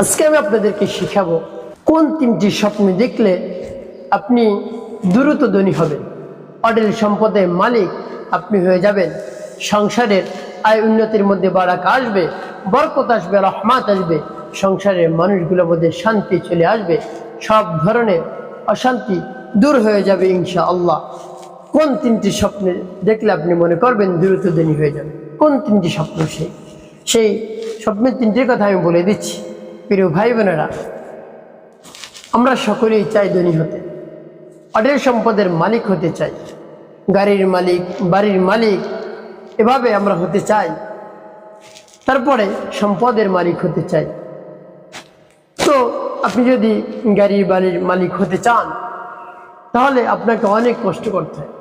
আজকে আমি আপনাদেরকে শিখাবো কোন তিনটি স্বপ্ন দেখলে আপনি দ্রুত ধনী হবেন। অডেল সম্পদের মালিক আপনি হয়ে যাবেন। সংসারের আয় উন্নতির মধ্যে বাড়াক আসবে, বরকত আসবে, রহমাত আসবে। সংসারের মানুষগুলোর মধ্যে শান্তি চলে আসবে। সব ধরনের অশান্তি দূর হয়ে যাবে ইনশা আল্লাহ কোন তিনটি স্বপ্ন দেখলে আপনি মনে করবেন দ্রুত ধনী হয়ে যাবে কোন তিনটি স্বপ্ন সেই? সেই স্বপ্নের তিনটির কথা আমি বলে দিচ্ছি। প্রিয় ভাই বোনেরা, আমরা সকলেই চাই ধনী হতে। অডেল সম্পদের মালিক হতে চাই। গাড়ির মালিক, বাড়ির মালিক, এভাবে আমরা হতে চাই। তারপরে সম্পদের মালিক হতে চাই। তো আপনি যদি গাড়ির, বাড়ির মালিক হতে চান, তাহলে আপনাকে অনেক কষ্ট করতে হয়।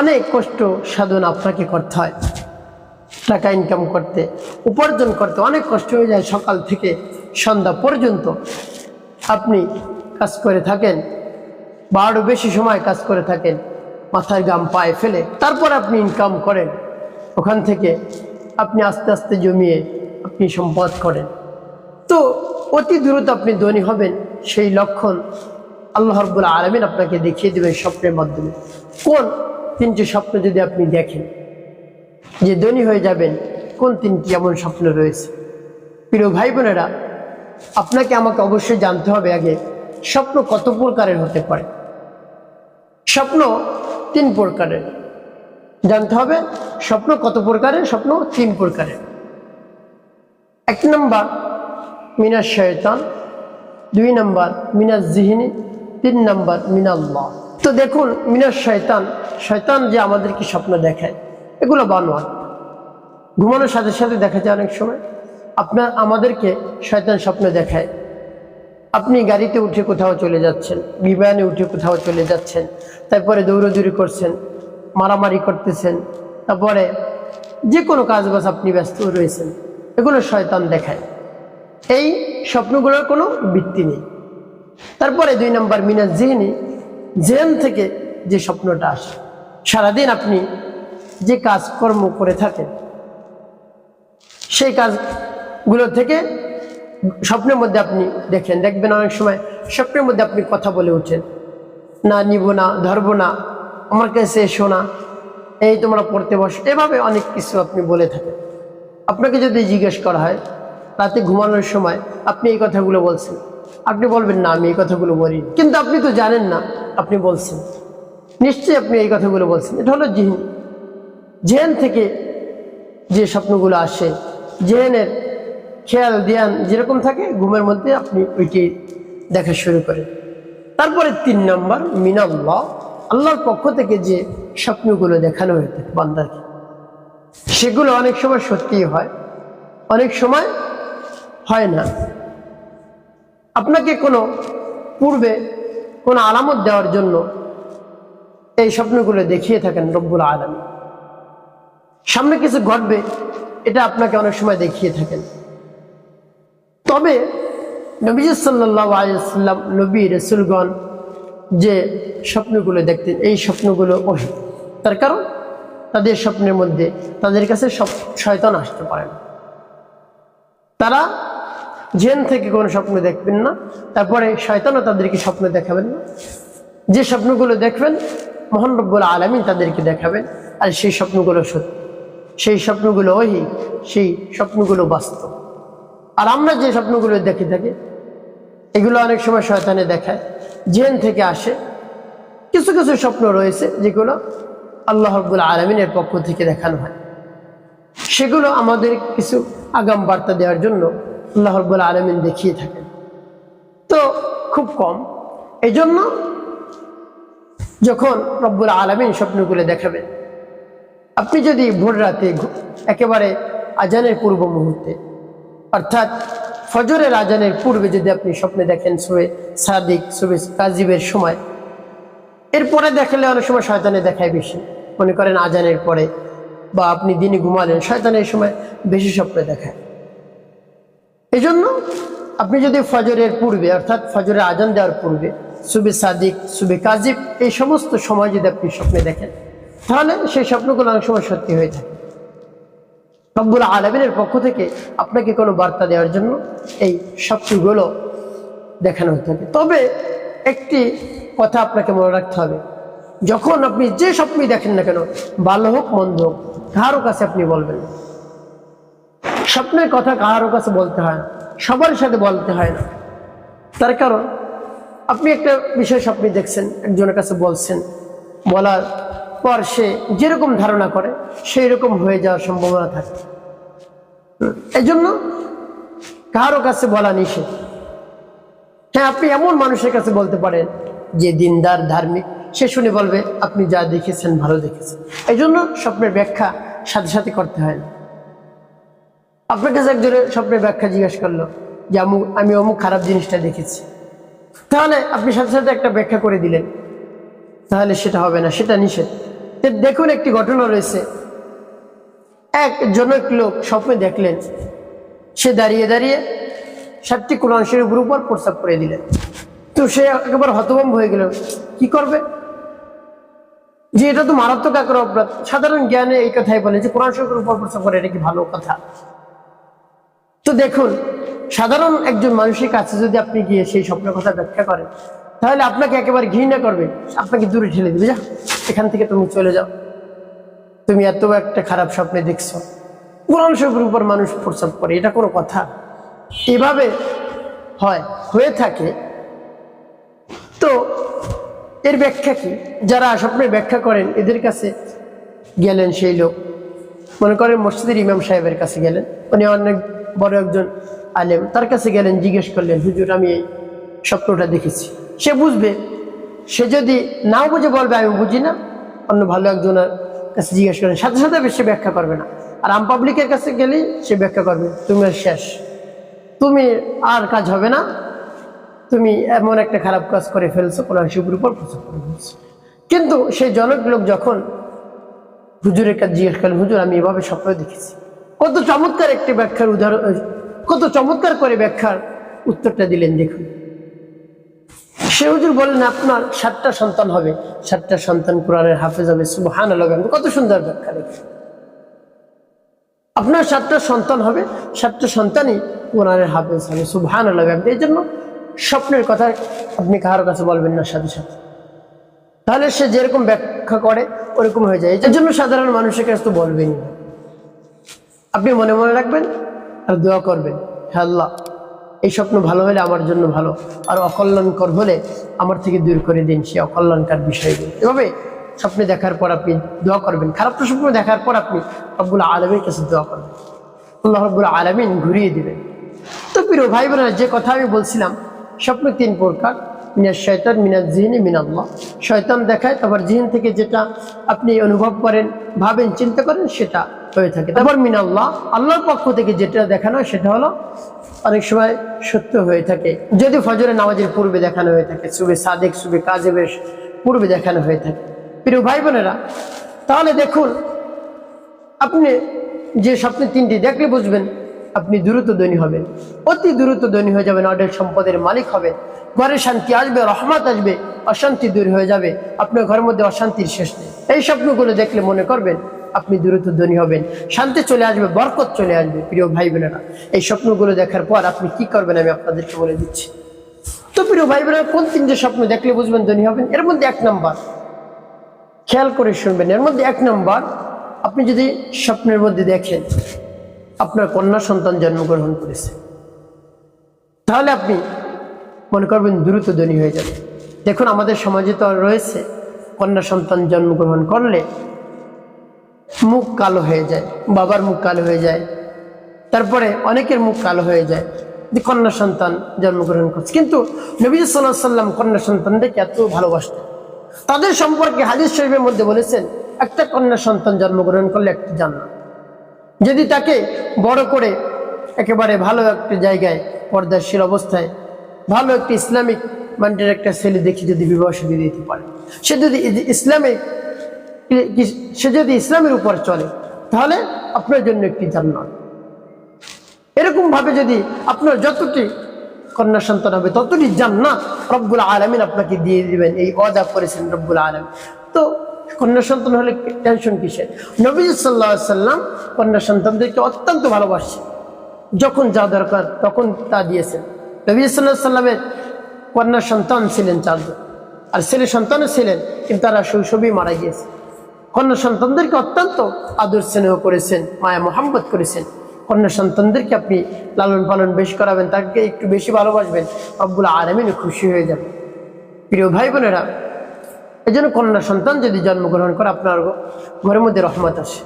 অনেক কষ্ট সাধন আপনাকে করতে হয়। টাকা ইনকাম করতে, উপার্জন করতে অনেক কষ্ট হয়ে যায় সকাল থেকে সন্ধ্যা পর্যন্ত। আপনি কাজ করে থাকেন, বা আরও বেশি সময় কাজ করে থাকেন মাথার গাম পায়ে ফেলে, তারপর আপনি ইনকাম করেন। ওখান থেকে আপনি আস্তে আস্তে জমিয়ে আপনি সম্পদ করেন। তো অতি দ্রুত আপনি ধনী হবেন, সেই লক্ষণ আল্লাহ রব্বুল আলমিন আপনাকে দেখিয়ে দেবেন স্বপ্নের মাধ্যমে। কোন তিনটি স্বপ্ন যদি আপনি দেখেন? যে ধনী হয়ে যাবেন, কোন তিনটি এমন স্বপ্ন রয়েছে? প্রিয় ভাই বোনেরা আপনাকে আমাকে অবশ্যই জানতে হবে আগে, স্বপ্ন কত প্রকারের হতে পারে? স্বপ্ন তিন প্রকারের। জানতে হবে, স্বপ্ন কত প্রকারের, স্বপ্ন তিন প্রকারের। এক নম্বর মিনাস শয়তান, দুই নম্বর মিনাস জিহিনী, তিন নম্বর, মিনাল্লাহ। তো দেখুন মিনাস শয়তান শয়তান যে আমাদেরকে স্বপ্ন দেখায়। এগুলো বানোয়ার ঘুমানোর সাথে সাথে দেখা যায় অনেক সময় আপনার, আমাদেরকে শয়তান স্বপ্ন দেখায়। আপনি গাড়িতে উঠে কোথাও চলে যাচ্ছেন, বিমানে উঠে কোথাও চলে যাচ্ছেন, তারপরে দৌড়দৌড়ি করছেন, মারামারি করতেছেন, তারপরে যে কোনো কাজ বাজ আপনি ব্যস্ত রয়েছেন, এগুলো শয়তান দেখায়। এই স্বপ্নগুলোর কোনো ভিত্তি নেই। তারপরে দুই নম্বর মিনাজ জেহেনি জেন থেকে যে স্বপ্নটা আসে, সারাদিন আপনি যে কাজকর্ম করে থাকেন সেই কাজগুলো থেকে স্বপ্নের মধ্যে আপনি দেখেন। দেখবেন অনেক সময় স্বপ্নের মধ্যে আপনি কথা বলে উঠেন না, নিব না, ধরবো না, আমার কাছে এসো না, এই তোমরা পড়তে বস। এভাবে অনেক কিছু আপনি বলে থাকেন। আপনাকে যদি জিজ্ঞেস করা হয়, রাতে ঘুমানোর সময় আপনি এই কথাগুলো বলছেন, আপনি বলবেন, না, আমি এই কথাগুলো বলি কিন্তু আপনি তো জানেন না, আপনি বলছেন। নিশ্চয়ই আপনি এই কথাগুলো বলছেন। এটা হলো জিহিন জেহেন থেকে যে স্বপ্নগুলো আসে, জেনের খেয়াল ধ্যান যেরকম থাকে, ঘুমের মধ্যে আপনি ওইটি দেখা শুরু করেন। তারপরে তিন নম্বর, মিনাল্লাহ, আল্লাহর পক্ষ থেকে যে স্বপ্নগুলো দেখানো হয়ে থাকে বান্দাকে, সেগুলো অনেক সময় সত্যি হয়, অনেক সময় হয় না। আপনাকে কোনো পূর্বে কোনো আলামত দেওয়ার জন্য এই স্বপ্নগুলো দেখিয়ে থাকেন রব্বুল আলমী সামনে কিছু ঘটবে, এটা আপনাকে অনেক সময় দেখিয়ে থাকেন। তবে নবী সাল্লাহ আলিয়াল্লাম নবী, রসুলগণ যে স্বপ্নগুলো দেখতেন, এই স্বপ্নগুলো ওহি। তার কারণ, তাদের স্বপ্নের মধ্যে তাদের কাছে সব শয়তান আসতে পারে না। তারা জেন থেকে কোনো স্বপ্ন দেখবেন না, তারপরে শয়তানও তাদেরকে স্বপ্ন দেখাবেন না। যে স্বপ্নগুলো দেখবেন, মোহন আলমিন তাদেরকে দেখাবেন, আর সেই স্বপ্নগুলো সত্যি। সেই স্বপ্নগুলো ওহি সেই স্বপ্নগুলো বাস্তব। আর আমরা যে স্বপ্নগুলো দেখে থাকি, এগুলো অনেক সময় শয়তানে দেখায় জেন থেকে আসে। কিছু কিছু স্বপ্ন রয়েছে যেগুলো আল্লাহ রব্বুল আলমিনের পক্ষ থেকে দেখানো হয়। সেগুলো আমাদের কিছু আগাম বার্তা দেওয়ার জন্য আল্লাহ রব্বুল আলমিন দেখিয়ে থাকেন। তো খুব কম। এই জন্য যখন রব্বুল আলমিন স্বপ্নগুলো দেখাবেন আপনি যদি ভোর রাতে একেবারে আজানের পূর্ব মুহূর্তে, অর্থাৎ ফজরের আজানের পূর্বে যদি আপনি স্বপ্নে দেখেন শুয়ে সাদিক শুয়ে কাজিবের সময়, এরপরে দেখালে অনেক সময় শয়তানে দেখায় বেশি। মনে করেন আজানের পরে, বা আপনি দিনে ঘুমালেন শয়তানের সময় বেশি স্বপ্নে দেখায়। এই জন্য আপনি যদি ফজরের পূর্বে, অর্থাৎ ফজরের আজান দেওয়ার পূর্বে, সুবে সাদিক, সুবে কাজিব এই সমস্ত সময় যদি আপনি স্বপ্নে দেখেন তাহলে সেই স্বপ্নগুলো অনেক সময় সত্যি হয়ে থাকে। রব্বুল আলমিনের পক্ষ থেকে আপনাকে কোনো বার্তা দেওয়ার জন্য এই স্বপ্নগুলো দেখানো হয়ে থাকে তবে একটি কথা আপনাকে মনে রাখতে হবে। যখন আপনি যে স্বপ্নই দেখেন না কেন, ভালো হোক, মন্দ হোক, কারও কাছে আপনি বলবেন স্বপ্নের কথা কারও কাছে বলতে হয় সবার সাথে বলতে হয় না। তার কারণ, আপনি একটা বিষয় স্বপ্নে দেখছেন, একজনের কাছে বলছেন, বলার পর সে যেরকম ধারণা করে সেই রকম হয়ে যাওয়ার সম্ভাবনা থাকে। এই জন্য কারও কাছে বলা নিষেধ। হ্যাঁ আপনি এমন মানুষের কাছে বলতে পারেন যে দিনদার, ধার্মিক, সে শুনে বলবে, আপনি যা দেখেছেন, ভালো দেখেছেন। এই জন্য স্বপ্নের ব্যাখ্যা সাথে সাথে করতে হয় না। আপনার কাছে একজনের স্বপ্নের ব্যাখ্যা জিজ্ঞেস করল যে আমুক আমি অমুক খারাপ জিনিসটা দেখেছি। তাহলে আপনি সাথে সাথে একটা ব্যাখ্যা করে দিলেন। তাহলে সেটা হবে না, সেটা নিষেধ। দেখুন একটি ঘটনা রয়েছে। এক জনক লোক স্বপ্নে দেখলেন। সে দাঁড়িয়ে দাঁড়িয়ে সাতটি কোরআন শরীফের উপর প্রস্তাব করে দিলেন। তো সে একেবারে হতভম্ব হয়ে গেল। কি করবে? যে এটা তো মারাত্মক আকার অপরাধ। সাধারণ জ্ঞানে এই কথাই বলে যে কোরআন শরীফের উপর প্রস্তাব করে এটা কি ভালো কথা? তো দেখুন, সাধারণ একজন মানুষের কাছে যদি আপনি গিয়ে সেই স্বপ্নের কথা ব্যাখ্যা করেন তাহলে আপনাকে একেবারে ঘৃণা করবে। আপনাকে দূরে ঠেলে দিবে। যা, এখান থেকে তুমি চলে যাও। তুমি এত একটা খারাপ স্বপ্নে দেখছ। কোরআন শরীফের উপর মানুষ প্রস্তাব করে, এটা কোনো কথা। এভাবে হয়, হয়ে থাকে। তো এর ব্যাখ্যা কি? যারা স্বপ্নের ব্যাখ্যা করেন, এদের কাছে গেলেন সেই লোক। মনে করেন মসজিদের ইমাম সাহেবের কাছে গেলেন। উনি অনেক বড় একজন আলেম। তার কাছে গেলেন, জিজ্ঞেস করলেন, হুজুর, আমি এই স্বপ্নটা দেখেছি। সে বুঝবে। সে যদি নাও বুঝে বলবে, আমি বুঝি না। অন্য ভালো একজনের কাছে জিজ্ঞেস করেন সাথে সাথে সে ব্যাখ্যা করবে না। আর আম পাবলিকের কাছে গেলেই সে ব্যাখ্যা করবে, তুমি শেষ। তুমি আর কাজ হবে না। তুমি এমন একটা খারাপ কাজ করে ফেলছো, কোরআন শিবুর উপর প্রচার করে ফেলছো। কিন্তু সেই জনক লোক যখন হুজুরের কাছে জিজ্ঞেস করলেন, হুজুর, আমি এভাবে স্বপ্ন দেখেছি। কত চমৎকার একটি ব্যাখ্যার উদাহরণ, কত চমৎকার করে ব্যাখ্যার উত্তরটা দিলেন, দেখুন। সে হুজুর বললেন, আপনার সাতটা সন্তান হবে। সাতটা সন্তান কোরআনের হাফেজ হবে সুবহান কত সুন্দর ব্যাখ্যা দেখুন। আপনার সাতটা সন্তান হবে, সাতটা সন্তানই কোরআনের হাফেজ হবে সুবহান এই জন্য স্বপ্নের কথা আপনি কারোর কাছে বলবেন না সাথে সাথে। তাহলে সে যেরকম ব্যাখ্যা করে, ওরকম হয়ে যায়। এটার জন্য সাধারণ মানুষের কাছে তো বলবেনই আপনি মনে মনে রাখবেন আর দোয়া করবেন। হ্যাঁ আল্লাহ এই স্বপ্ন ভালো হলে আমার জন্য ভালো। আর অকল্যাণকর হলে আমার থেকে দূর করে দিন সে অকল্যাণকার বিষয়গুলো। এভাবে স্বপ্নে দেখার পর আপনি দোয়া করবেন। খারাপ স্বপ্ন দেখার পর আপনি রব্বুল আলমীর কাছে দোয়া করবেন। আল্লাহ রব্বুল আলমিন ঘুরিয়ে দিবেন। তো প্রিয় ভাই বোনেরা, যে কথা আমি বলছিলাম, স্বপ্ন তিন প্রকার। মিনাজ শয়তান মিনাজ জিহিনী মিনাল্লাহ। শয়তান দেখায়, তারপর জিহিন থেকে যেটা আপনি অনুভব করেন, ভাবেন, চিন্তা করেন, সেটা হয়ে থাকে। তারপর মিনাল্লাহ, আল্লাহর পক্ষ থেকে যেটা দেখানো সেটা হলো অনেক সময় সত্য হয়ে থাকে। যদি ফজরের নামাজের পূর্বে দেখানো হয়ে থাকে সুবে সাদেক সুবে কাজেবের পূর্বে দেখানো হয়ে থাকে। প্রিয় ভাই বোনেরা তাহলে দেখুন, আপনি যে স্বপ্নে তিনটি দেখলে বুঝবেন, আপনি দ্রুত ধনী হবেন। অতি দ্রুত ধনী হয়ে যাবেন অর্ডের সম্পদের মালিক হবেন। ঘরে শান্তি আসবে, রহমত আসবে, অশান্তি দূর হয়ে যাবে, আপনার ঘরের মধ্যে অশান্তির শেষ নেই। এই স্বপ্নগুলো দেখলে মনে করবেন আপনি দ্রুত ধনী হবেন, শান্তি চলে আসবে, বরকত চলে আসবে, প্রিয় ভাই বোনেরা এই স্বপ্নগুলো দেখার পর আপনি কি করবেন আমি আপনাদেরকে বলে দিচ্ছি। তো প্রিয় ভাই বোনেরা কোন তিনটে স্বপ্ন দেখলে বুঝবেন ধনী হবেন? এর মধ্যে এক নম্বর, খেয়াল করে শুনবেন, এর মধ্যে এক নম্বর, আপনি যদি স্বপ্নের মধ্যে দেখেন, আপনার কন্যা সন্তান জন্মগ্রহণ করেছে, তাহলে আপনি মনে করবেন দ্রুত ধনী হয়ে যাবে দেখুন, আমাদের সমাজে তো রয়েছে, কন্যা সন্তান জন্মগ্রহণ করলে মুখ কালো হয়ে যায়, বাবার মুখ কালো হয়ে যায়। তারপরে অনেকের মুখ কালো হয়ে যায়, যে কন্যা সন্তান জন্মগ্রহণ করছে। কিন্তু নবী সাল্লাহ সাল্লাম কন্যা সন্তানদেরকে এত ভালোবাসতেন। তাদের সম্পর্কে হাদিস শরীফের মধ্যে বলেছেন, একটা কন্যা সন্তান জন্মগ্রহণ করলে একটি জান্নাত। যদি তাকে বড় করে একেবারে ভালো একটা জায়গায়, পর্দাশীল অবস্থায়, ভালো একটি ইসলামিক মাইন্ডের একটা ছেলে দেখে যদি বিবাহ সাদী দিতে পারে। সে যদি ইসলামিক সে যদি ইসলামের উপর চলে, তাহলে আপনার জন্য একটি জান্নাত। এরকম ভাবে যদি আপনার যতটি কন্যা সন্তান হবে, ততটি জান্নাত রব্বুল আলমিন আপনাকে দিয়ে দিবেন, এই অজা করেছেন রব্বুল আলম তো কন্যা সন্তান হলে টেনশন কিসের? নবী সাল্লাহ সাল্লাম কন্যা সন্তানদেরকে অত্যন্ত ভালোবাসছে যখন যা দরকার তখন তা দিয়েছেন। নবী সাল্লাহ সাল্লামের কন্যা সন্তান ছিলেন চারজন। আর ছেলে সন্তানও ছিলেন, কিন্তু তারা শৈশবেই মারা গিয়েছে। কন্যা সন্তানদেরকে অত্যন্ত আদর স্নেহ করেছেন, মায়া, মোহাম্মত করেছেন। কন্যা সন্তানদেরকে আপনি লালন পালন বেশ করাবেন, তাকে একটু বেশি ভালোবাসবেন, রব্বুল আলমিন খুশি হয়ে যাবে প্রিয় ভাই বোনেরা এই জন্য কন্যা সন্তান যদি জন্মগ্রহণ করে, আপনার ঘরের মধ্যে রহমত আসে।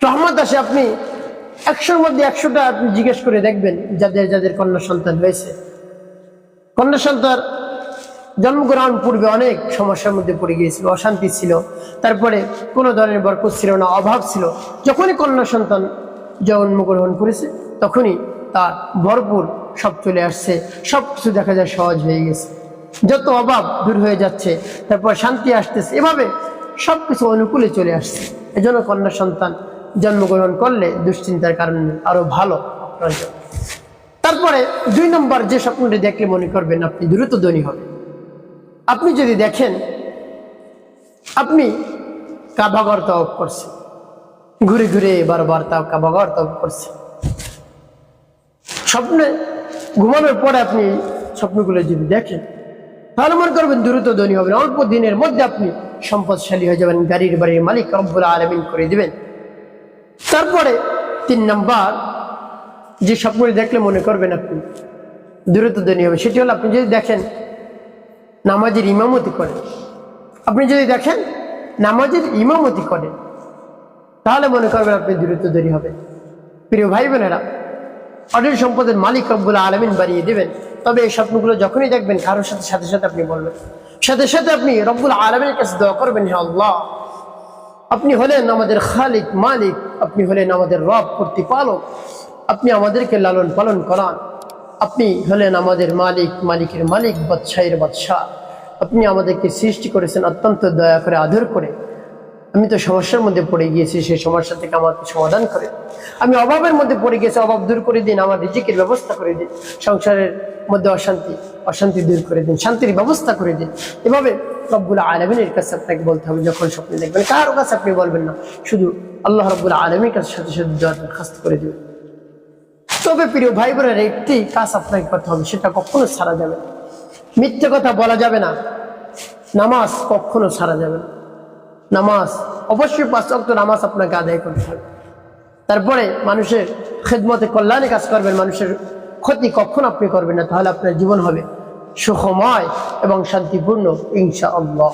রহমত আসে, আপনি একশোর মধ্যে একশোটা আপনি জিজ্ঞেস করে দেখবেন যাদের যাদের কন্যা সন্তান হয়েছে কন্যা সন্তান জন্মগ্রহণ পূর্বে অনেক সমস্যার মধ্যে পড়ে গিয়েছিল, অশান্তি ছিল। তারপরে কোনো ধরনের বরকত ছিল না, অভাব ছিল। যখনই কন্যা সন্তান জন্মগ্রহণ করেছে, তখনই তার ভরপুর সব চলে আসছে, সব কিছু দেখা যায় সহজ হয়ে গেছে। যত অভাব দূর হয়ে যাচ্ছে, তারপর শান্তি আসতেছে, এভাবে সব কিছু অনুকূলে চলে আসছে। এজন্য কন্যা সন্তান জন্মগ্রহণ করলে দুশ্চিন্তার কারণে আরও ভালো। তারপরে দুই নম্বর যে স্বপ্নটি দেখলে মনে করবেন, আপনি দ্রুত ধনী হবেন। আপনি যদি দেখেন, আপনি কাবাগর তব করছেন। ঘুরে ঘুরে বারবার তাও কাবাগর তব করছেন। স্বপ্নে ঘুমানোর পরে আপনি স্বপ্নগুলো যদি দেখেন, তাহলে মনে করবেন দ্রুত ধনী হবেন। অল্প দিনের মধ্যে আপনি সম্পদশালী হয়ে যাবেন, গাড়ির বাড়ির মালিক রব্বুল আলমিন করে দিবেন। তারপরে তিন নাম্বার, যে স্বপ্নটি দেখলে মনে করবেন আপনি দ্রুত ধনী হবে সেটি হলো আপনি যদি দেখেন নামাজের ইমামতি করেন। আপনি যদি দেখেন নামাজের ইমামতি করেন, তাহলে মনে করবেন আপনি দ্রুত দেরি হবে। প্রিয় ভাই বোনেরা, অঢেল সম্পদের মালিক রব্বুল আলমিন বাড়িয়ে দেবেন। তবে এই স্বপ্নগুলো যখনই দেখবেন, কারোর সাথে সাথে সাথে আপনি বলবেন। সাথে সাথে আপনি রব্বুল আলমিনের কাছে দোয়া করবেন আল্লাহ। আপনি হলেন আমাদের খালিক মালিক, আপনি হলেন আমাদের রব, প্রতিপালক। আপনি আমাদেরকে লালন পালন করান। আপনি হলেন আমাদের মালিক, মালিকের মালিক, বাদশাহের বাদশাহ। আপনি আমাদেরকে সৃষ্টি করেছেন অত্যন্ত দয়া করে, আদর করে। আমি তো সমস্যার মধ্যে পড়ে গিয়েছি, সেই সমস্যা থেকে আমাকে সমাধান করে। আমি অভাবের মধ্যে পড়ে গেছি অভাব দূর করে দিন, আমার রিজিকের ব্যবস্থা করে দিন, সংসারের মধ্যে অশান্তি অশান্তি দূর করে দিন, শান্তির ব্যবস্থা করে দিন। এভাবে রব্বুল আলমিনের কাছে আপনাকে বলতে হবে, যখন স্বপ্নে দেখবেন, কারও কাছে আপনি বলবেন না, শুধু আল্লাহ রব্বুল আলমীর কাছে সাথে সাথে দরখাস্ত করে দেবেন। তবে প্রিয় ভাই বোনের একটি কাজ আপনাকে করতে হবে, সেটা কখনো ছাড়া যাবে মিথ্যে কথা বলা যাবে না, নামাজ কখনো ছাড়া যাবে না। নামাজ, অবশ্যই পাঁচ অক্ট নামাজ আপনাকে আদায় করতে হবে। তারপরে মানুষের খেদমতে কল্যাণে কাজ করবেন, মানুষের ক্ষতি কখন আপনি করবেন না, তাহলে আপনার জীবন হবে সুখময় এবং শান্তিপূর্ণ ইনশা আল্লাহ